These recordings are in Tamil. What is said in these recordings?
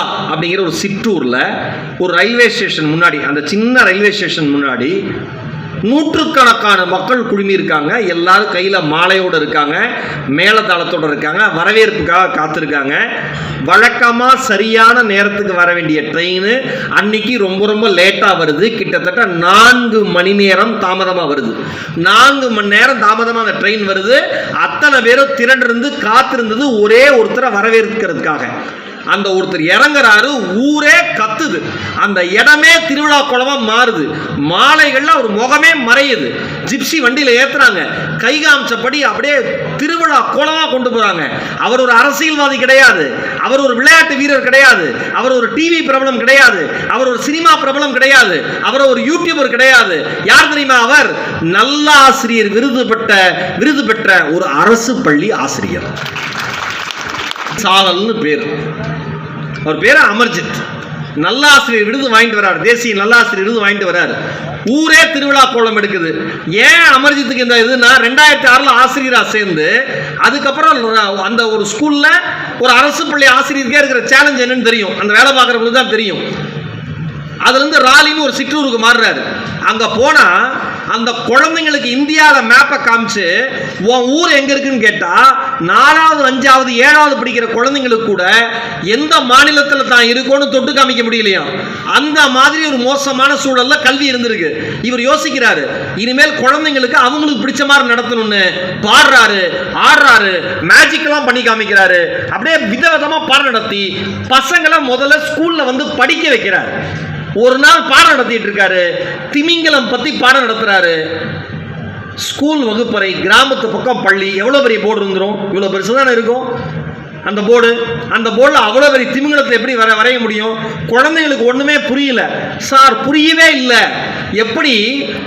அப்படிங்கிற ஒரு சிற்றூரில் ஒரு ரயில்வே ஸ்டேஷன் முன்னாடி அந்த சின்ன ரயில்வே ஸ்டேஷன் முன்னாடி நூற்றுக்கணக்கான மக்கள் குழுமி இருக்காங்க எல்லாரும் கையில் மாலையோடு இருக்காங்க மேலதாளத்தோடு இருக்காங்க வரவேற்புக்காக காத்திருக்காங்க. வழக்கமாக சரியான நேரத்துக்கு வர வேண்டிய ட்ரெயின் அன்னைக்கு ரொம்ப ரொம்ப லேட்டாக வருது. கிட்டத்தட்ட நான்கு மணி நேரம் தாமதமாக வருது. நான்கு மணி நேரம் தாமதமாக அந்த ட்ரெயின் வருது. அத்தனை பேரும் திரண்டிருந்து காத்திருந்தது ஒரே ஒருத்தரை வரவேற்கிறதுக்காக. அந்த ஒருத்தர் இறங்குறாரு ஊரே கத்துது. அந்த இடமே திருவிழா குளமா மாறுது. மாலைகள்ல ஒரு முகமே மறையுது. ஜிப்சி வண்டியில ஏத்துறாங்க. கை காமிச்சபடி அப்படியே திருவிழா குளமா கொண்டு போறாங்க. அவர் ஒரு அரசியல்வாதி கிடையாது. அவர் ஒரு விளையாட்டு வீரர் கிடையாது. அவர் ஒரு டிவி பிரபலம் கிடையாது. அவர் ஒரு சினிமா பிரபலம் கிடையாது. அவர் ஒரு யூடியூபர் கிடையாது. யார் தெரியுமா அவர்? நல்ல ஆசிரியர் விருது பெற்ற விருது பெற்ற ஒரு அரசு பள்ளி ஆசிரியர். சாலல்னு பேர். அவர் பேர் அமர்ஜித். நல்லாசிரியர் விருது வாங்கிட்டு வராரு. தேசிய நல்லாசிரியர் விருது வாங்கிட்டு வராரு. ஊரே திருவிழா கோலம் எடுக்குது. ஏன் அமர்ஜித்துக்கு இந்த இதுனா ரெண்டாயிரத்தி ஆறில் ஆசிரியராக சேர்ந்து அதுக்கப்புறம் அந்த ஒரு ஸ்கூலில் ஒரு அரசு பள்ளி ஆசிரியருக்கே இருக்கிற சேலஞ்ச் என்னன்னு தெரியும். அந்த வேலை பார்க்குறவங்களுக்கு தான் தெரியும். அதுலேருந்து ராலின்னு ஒரு சிற்றூருக்கு மாறுறாரு. அங்கே போனால் அந்த குழந்தைங்களுக்கு இந்தியாவில் மேப்பை காமிச்சு உன் ஊர் எங்கே இருக்குன்னு கேட்டால் நாலாவது அஞ்சாவது ஏழாவது படிக்கிற குழந்தைங்களுக்கு கூட எந்த மாநிலத்தில் தான் இருக்கோன்னு தொட்டு காமிக்க முடியலையா? அந்த மாதிரி ஒரு மோசமான சூழல்ல கல்வி இருந்திருக்கு. இவர் யோசிக்கிறாரு இனிமேல் குழந்தைங்களுக்கு அவங்களுக்கு பிடிச்ச மாதிரி நடத்தணும்னு பாடுறாரு ஆடுறாரு மேஜிக்லாம் பண்ணி காமிக்கிறாரு. அப்படியே விதவிதமாக பாடம் நடத்தி பசங்களை முதல்ல ஸ்கூலில் வந்து படிக்க வைக்கிறார். ஒரு நாள் பாடம் நடத்திட்டு இருக்காரு திமிங்கலம் பத்தி பாடம் நடத்துறாரு. ஸ்கூல் வகுப்பறை கிராமத்து பக்கம் பள்ளி எவ்வளோ பெரிய போர்டு இருந்துரும்? இவ்வளோ பெருசு தானே இருக்கும்? அந்த போர்டு அந்த போர்டில் அவ்வளோ பெரிய திமிங்கலத்தில் எப்படி வர வரைய முடியும்? குழந்தைங்களுக்கு ஒன்றுமே புரியல. சார் புரியவே இல்லை. எப்படி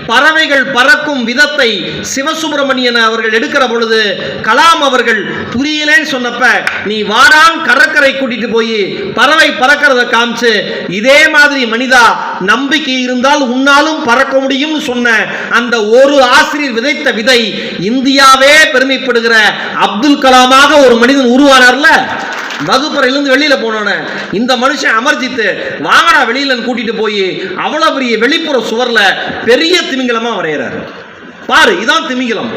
பறவைகள் பறக்கும் விதத்தை சிவசுப்பிரமணியன் அவர்கள் எடுக்கிற பொழுது கலாம் அவர்கள் புரியலன்னு சொன்னப்ப நீ வாடான் கடற்கரை கூட்டிட்டு போய் பறவை பறக்கிறத காமிச்சு இதே மாதிரி மனிதா நம்பிக்கை இருந்தால் உன்னாலும் பறக்க முடியும்னு சொன்ன அந்த ஒரு ஆசிரியர் விதைத்த விதை இந்தியாவே பெருமைப்படுகிற அப்துல் கலாமாக ஒரு மனிதன் உருவானார்ல? வகுப்பறையிலிருந்து வெளியில போனோன்னே இந்த மனுஷன் அமர்ஜித்து வாங்கடா வெளியில கூட்டிட்டு போய் அவ்வளோ பெரிய வெளிப்புற சுவர்ல பெரிய திமிங்கலமா வரைகிறாரு பாரு இதான் திமிங்கலம்.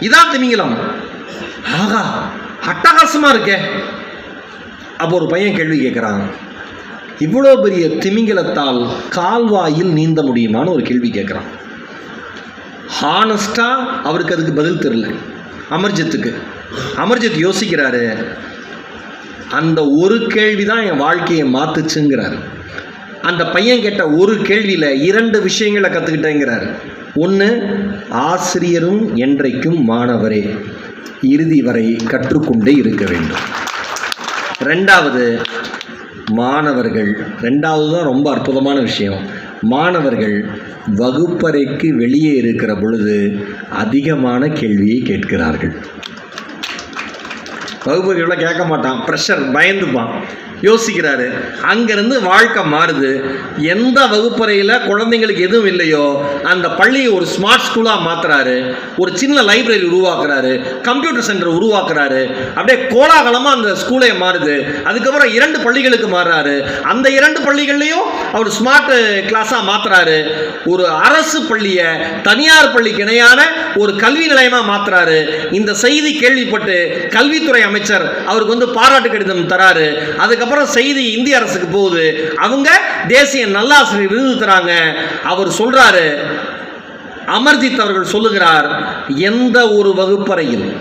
இதான் திமிங்கலம். ஆகா அட்டகாசமா இருக்கே. அப்போ ஒரு பையன் கேள்வி கேட்குறான் இவ்வளோ பெரிய திமிங்கலத்தால் கால்வாயில் நீந்த முடியுமான்னு ஒரு கேள்வி கேட்குறான் ஹானஸ்டாக அவருக்கு அதுக்கு பதில் தெரில அமர்ஜித்துக்கு. அமர்ஜித் யோசிக்கிறாரு அந்த ஒரு கேள்வி தான் என் வாழ்க்கையை மாத்துச்சுங்கிறாரு. அந்த பையன் கேட்ட ஒரு கேள்வியில் இரண்டு விஷயங்களை கற்றுக்கிட்டேங்கிறார் ஒன்று ஆசிரியரும் என்றைக்கும் மாணவரே இறுதி வரை கற்றுக்கொண்டே இருக்க வேண்டும். ரெண்டாவது மாணவர்கள் ரெண்டாவது தான் ரொம்ப அற்புதமான விஷயம். மாணவர்கள் வகுப்பறைக்கு வெளியே இருக்கிற பொழுது அதிகமான கேள்வியை கேட்கிறார்கள். வகுப்புகளில் கேட்க மாட்டான். ப்ரெஷர் பயந்துப்பான். யோசிக்கிறாரு. அங்கேருந்து வாழ்க்கை மாறுது. எந்த வகுப்பறையில் குழந்தைங்களுக்கு எதுவும் இல்லையோ அந்த பள்ளியை ஒரு ஸ்மார்ட் ஸ்கூலாக மாற்றுறாரு ஒரு சின்ன லைப்ரரி உருவாக்குறாரு. கம்ப்யூட்டர் சென்டர் உருவாக்குறாரு. அப்படியே கோலாகலமாக அந்த ஸ்கூலே மாறுது. அதுக்கப்புறம் இரண்டு பள்ளிகளுக்கு மாறுறாரு. அந்த இரண்டு பள்ளிகள்லையும் அவர் ஸ்மார்ட் கிளாஸாக மாற்றுறாரு ஒரு அரசு பள்ளியை தனியார் பள்ளிக்கு இணையான ஒரு கல்வி நிலையமாக மாற்றுறாரு இந்த செய்தி கேள்விப்பட்டு கல்வித்துறை அமைச்சர் அவருக்கு வந்து பாராட்டு கடிதம் தராரு. அதுக்கப்புறம் செய்தி இந்திய அரசுக்கு போகுது. அவங்க தேசிய நல்லாசிரியர் விருது தராங்க. அவர் சொல்றாரு அமர்ஜித் அவர்கள் சொல்லுகிறார் எந்த ஒரு வகுப்பறையில்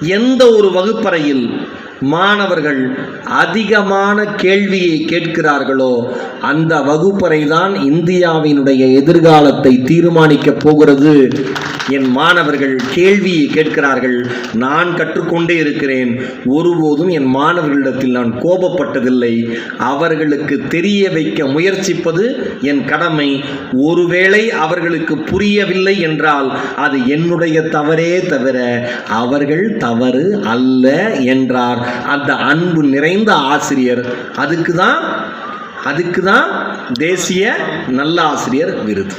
எந்த ஒரு வகுப்பறையில் மாணவர்கள் அதிகமான கேள்வியை கேட்கிறார்களோ அந்த வகுப்பறை தான் இந்தியாவினுடைய எதிர்காலத்தை தீர்மானிக்கப் போகிறது. என் மாணவர்கள் கேள்வியை கேட்கிறார்கள். நான் கற்றுக்கொண்டே இருக்கிறேன். ஒருபோதும் என் மாணவர்களிடத்தில் நான் கோபப்பட்டதில்லை. அவர்களுக்கு தெரிய வைக்க முயற்சிப்பது என் கடமை. ஒருவேளை அவர்களுக்கு புரியவில்லை என்றால் அது என்னுடைய தவறே தவிர அவர்கள் தவறு அல்ல என்றார். அந்த அன்பு நிறைந்த ஆசிரியர். அதுக்கு தான் அதுக்கு தான் தேசிய நல்ல ஆசிரியர் விருது.